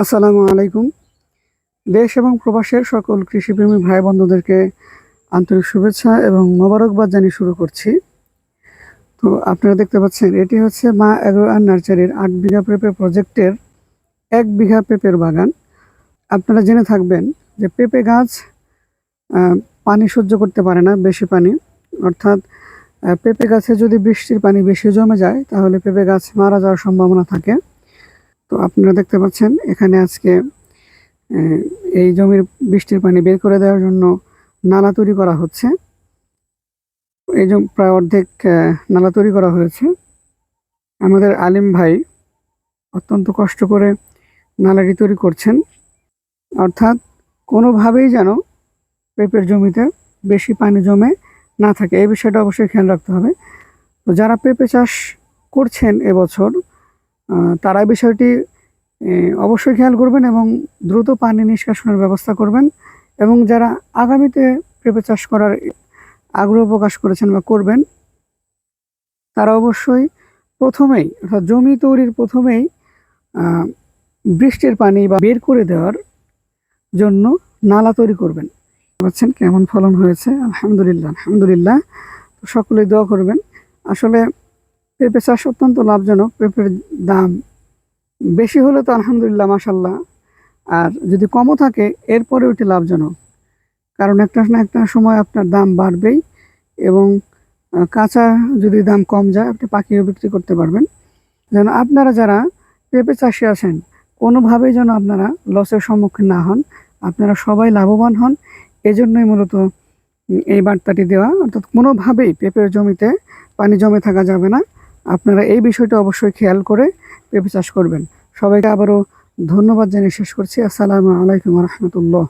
আসসালামু আলাইকুম। দেশ এবং প্রবাসের সকল কৃষিপ্রেমী ভাই বন্ধুদেরকে আন্তরিক শুভেচ্ছা এবং মোবারকবাদ জানিয়ে শুরু করছি। তো আপনারা দেখতে পাচ্ছেন, এটি হচ্ছে মা অ্যাগ্রো অ্যান্ড নার্সারির আট বিঘা পেঁপে প্রজেক্টের এক বিঘা পেঁপের বাগান। আপনারা জেনে থাকবেন যে পেঁপে গাছ পানি সহ্য করতে পারে না বেশি পানি। অর্থাৎ পেঁপে গাছে যদি বৃষ্টির পানি বেশি জমে যায়, তাহলে পেঁপে গাছ মারা যাওয়ার সম্ভাবনা থাকে। তো আপনারা দেখতে পাচ্ছেন, এখানে আজকে এই জমির বৃষ্টির পানি বের করে দেওয়ার জন্য নালা তৈরি করা হচ্ছে। এই জন্য প্রায় অর্ধেক নালা তৈরি করা হয়েছে। আমাদের আলিম ভাই অত্যন্ত কষ্ট করে নালাটি তৈরি করছেন। অর্থাৎ কোনোভাবেই যেন পেঁপের জমিতে বেশি পানি জমে না থাকে, এই বিষয়টা অবশ্যই খেয়াল রাখতে হবে। তো যারা পেঁপে চাষ করছেন এবছর তারা বিষয়টি অবশ্যই খেয়াল করবেন এবং দ্রুত পানি নিষ্কাশনের ব্যবস্থা করবেন এবং যারা আগামীতে পেঁপে চাষ করার আগ্রহ প্রকাশ করেছেন বা করবেন, তারা অবশ্যই প্রথমেই, অর্থাৎ জমি তৈরির প্রথমেই বৃষ্টির পানি বা বের করে দেওয়ার জন্য নালা তৈরি করবেন। পাচ্ছেন কেমন ফলন হয়েছে? আলহামদুলিল্লাহ আলহামদুলিল্লাহ। সকলেই দোয়া করবেন। আসলে পেঁপে চাষ অত্যন্ত লাভজনক, পেঁপের দাম বেশি হলে তো আলহামদুলিল্লাহ মাসাল্লাহ আর যদি কমও থাকে এরপরে ওটি লাভজনক। কারণ একটা না একটা সময় আপনার দাম বাড়বেই এবং কাঁচা যদি দাম কম যায়, আপনি পাখিও বিক্রি করতে পারবেন। যেন আপনারা যারা পেঁপে চাষি আছেন, কোনোভাবেই যেন আপনারা লসের সম্মুখীন না হন, আপনারা সবাই লাভবান হন। এজন্যই মূলত এই বার্তাটি দেওয়া। অর্থাৎ কোনোভাবেই পেঁপের জমিতে পানি জমে থাকা যাবে না। আপনারা এই বিষয়টা অবশ্যই খেয়াল করে পেঁপে চাষ করবেন। সবাইকে আবারও ধন্যবাদ জানিয়ে শেষ করছি। আসসালামু আলাইকুম রহমতুল্লাহ।